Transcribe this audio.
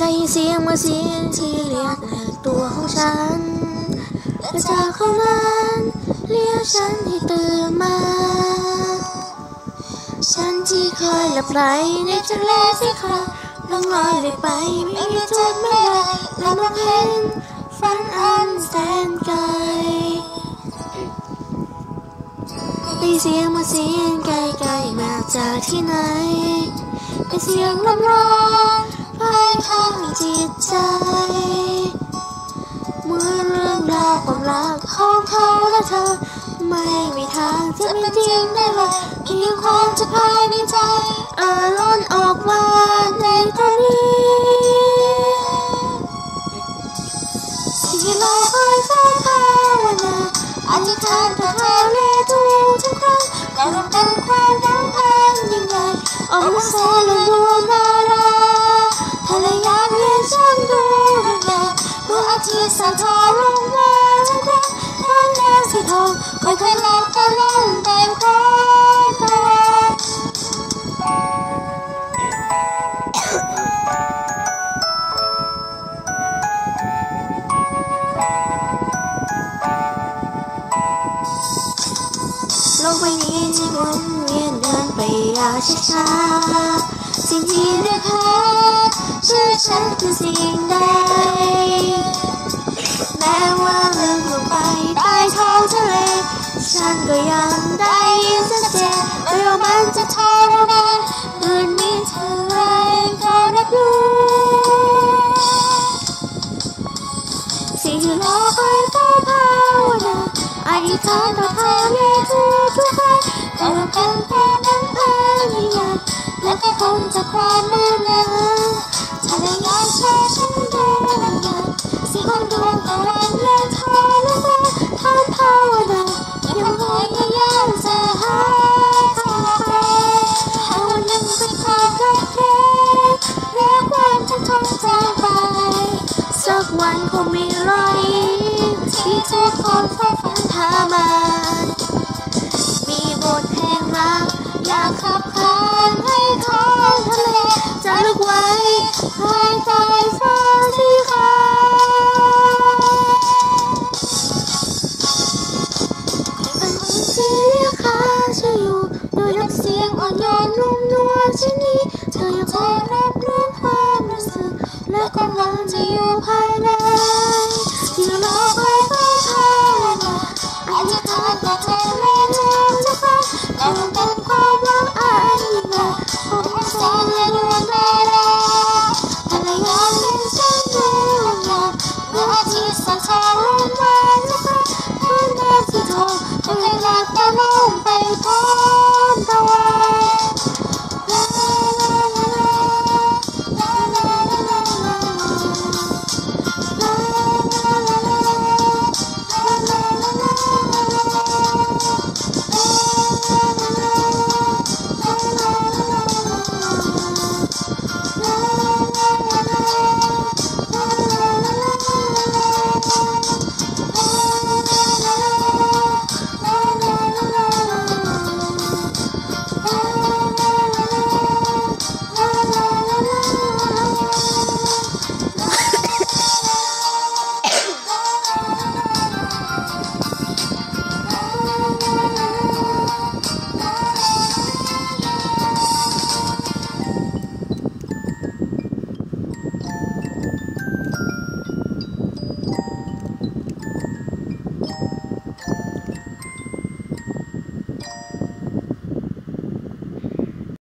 ได้ยินเสียงเมื่อเสียงที่เรียกตัวของฉันและจากเขานั้นเรียกฉันให้ตื่นมา ฉันที่เคยหลับไหลในทะเลสีขาวลองลอยเลยไปไม่มีจุดไม่ได้และมองเห็นฝันอันแสนไกลได้เสียงมาเสียงไกลๆมาจากที่ไหนเป็นเสียงลมร้อน ภายข้งจิตใจเมื่อเรื่องราวความรักของเขาและเธอ ไม่มีทางจะเป็นจริงได้เลยเพียงความจะภายในใจอ่อล้นออกมาในตอนนี้ที่เราคอยเฝ้าภาวนาอธิษฐานต่อทะเลทุกทุกครั้งและรวมกันความหวังอันยิ่งใหญ่ออกมาแสนและดวง ทิตย์สะท้อนลงมาแล้วก็ทางแดงสีทองค่อยๆหลับตาลงเต็มความตาโลกใบนี้ที่วนเวียนเดินไปอย่างช้าๆสิ่งที่เรียกหาชื่อฉันคือสิ่ง ฉันก็ยังได้ยินชัดเจนไม่ว่ามันจะทรมานคืนนี้เธอเองก็รับรู้สิ่งที่รอคอยเฝ้าภาวนาอธิษฐานต่อทะเลทุกทุกๆวันแต่ว่ากันเป็นนั้นเพายิ่งใหญ่และก็คงจะความมืดหนาวทะเลยามเช้า วันคงมีรอยที่ทุกคนเฝ่ฝันหามา มีบทเพลงรักอยากขับขานให้ท้องทะเลจะลึกไว้ภายใต้